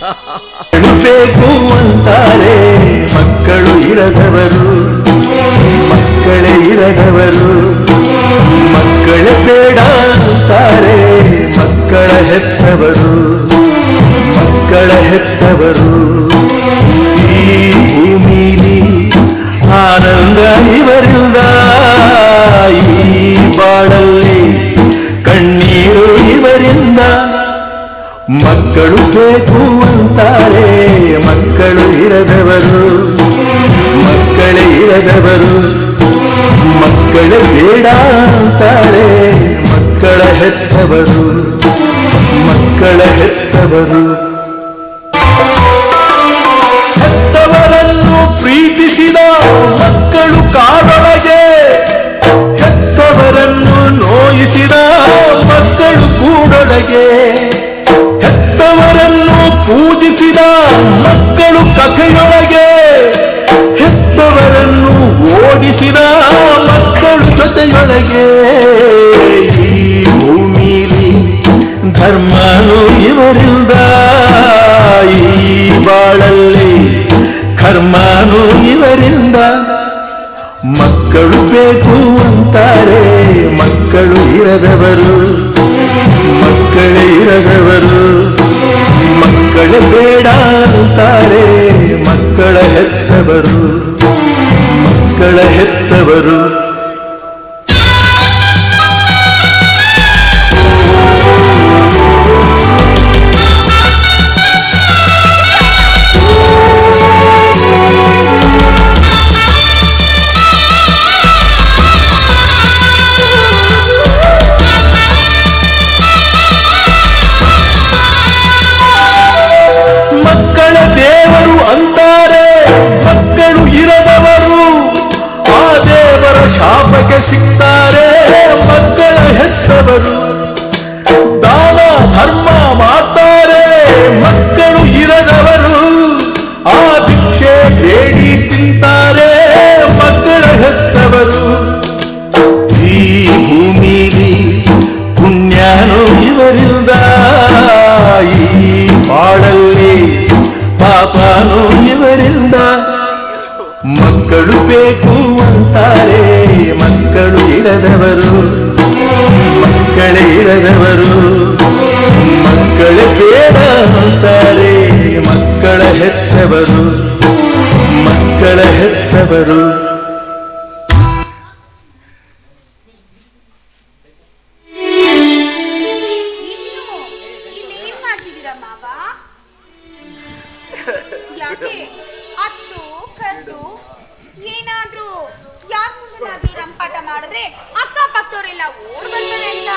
ಬೇಕು ಅಂತಾರೆ ಮಕ್ಕಳು ಇರದವರು ಮಕ್ಕಳೇ ಇರದವರು ಮಕ್ಕಳ ಬೇಡ ಅಂತಾರೆ ಮಕ್ಕಳ ಹೆತ್ತವರು ಮಕ್ಕಳ ಹೆತ್ತವರು ಈ ಭೂಮಿಲಿ ಆನಂದ ಇವರಿಂದ ಈ ಬಾಳಲ್ಲಿ ಕಣ್ಣೀರು ಇವರಿಂದ ಮಕ್ಕಳು ಬೇಕು ಅಂತಾರೆ, ಮಕ್ಕಳು ಇರದವರು. ಮಕ್ಕಳೇ ಇರದವರು. ಮಕ್ಕಳ ಬೇಡ ಅಂತಾರೆ, ಮಕ್ಕಳ ಹೆತ್ತವರು. ಮಕ್ಕಳ ಹೆತ್ತವರು. ಹೆತ್ತವರನ್ನು ಪ್ರೀತಿಸಿದ ಮಕ್ಕಳು ಕಾಡೊಳಗೆ. ಹೆತ್ತವರನ್ನು ನೋಯಿಸಿದ ಮಕ್ಕಳು ಕೂಡೊಳಗೆ. ಧರ್ಮನು ಇವರಿಂದ ಈ ಬಾಳಲ್ಲಿ. ಕರ್ಮನು ಇವರಿಂದ ಮಕ್ಕಳು ಬೇಕು ಅಂತಾರೆ. ಮಕ್ಕಳು ಇರದವರು, ಮಕ್ಕಳೇ ಮಕ್ಕಳ ಬೇಡ ಅಂತಾರೆ. ಮಕ್ಕಳ ಹೆತ್ತವರು ಮಕ್ಕಳ ಹೆತ್ತವರು. ತಿಂತಾರೆ ಮಕ್ಕಳ ಹೆತ್ತವರು ಈ ಭೂಮಿಲಿ ಪುಣ್ಯನು ಇವರಿಂದ ಈ ಪಾಡಲ್ಲಿ ಪಾಪನು ಇವರಿಂದ ಮಕ್ಕಳು ಬೇಕು ಅಂತಾರೆ. ಮಕ್ಕಳು ಇರದವರು, ಮಕ್ಕಳೇ ಇರದವರು, ಮಕ್ಕಳು ಬೇಡ ಅಂತಾರೆ. ಮಕ್ಕಳ ಹೆತ್ತವರು ರಂಪಾಟ ಮಾಡಿದ್ರೆ ಅಕ್ಕ ಪಕ್ಕದವರೆಲ್ಲ ಓಡ್ ಬರ್ತಾರೆ ಅಂತ.